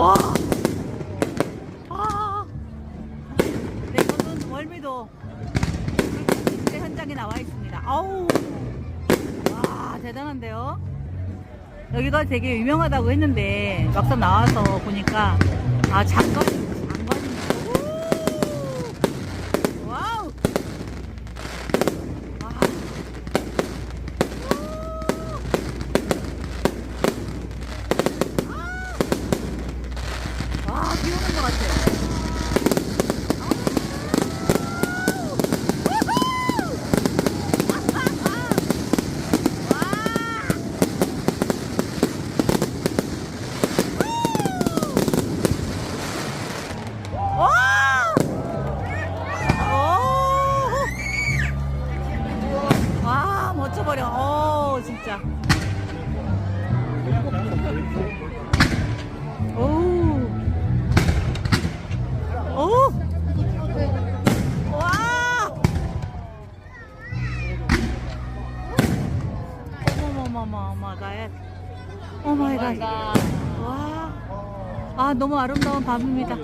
와. 아. 네, 이거는 월미도 그렇게 현장에 나와 있습니다. 아우. 와, 대단한데요? 여기가 되게 유명하다고 했는데 막상 나와서 보니까 아, 잠깐 와, 멋져버려. 어, 진짜. 오. 오. 와! 어머머머머, 마갓. 오 마이 갓. 와. 아, 너무 아름다운 밤입니다.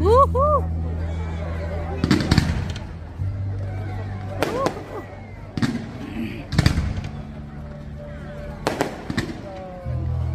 우후!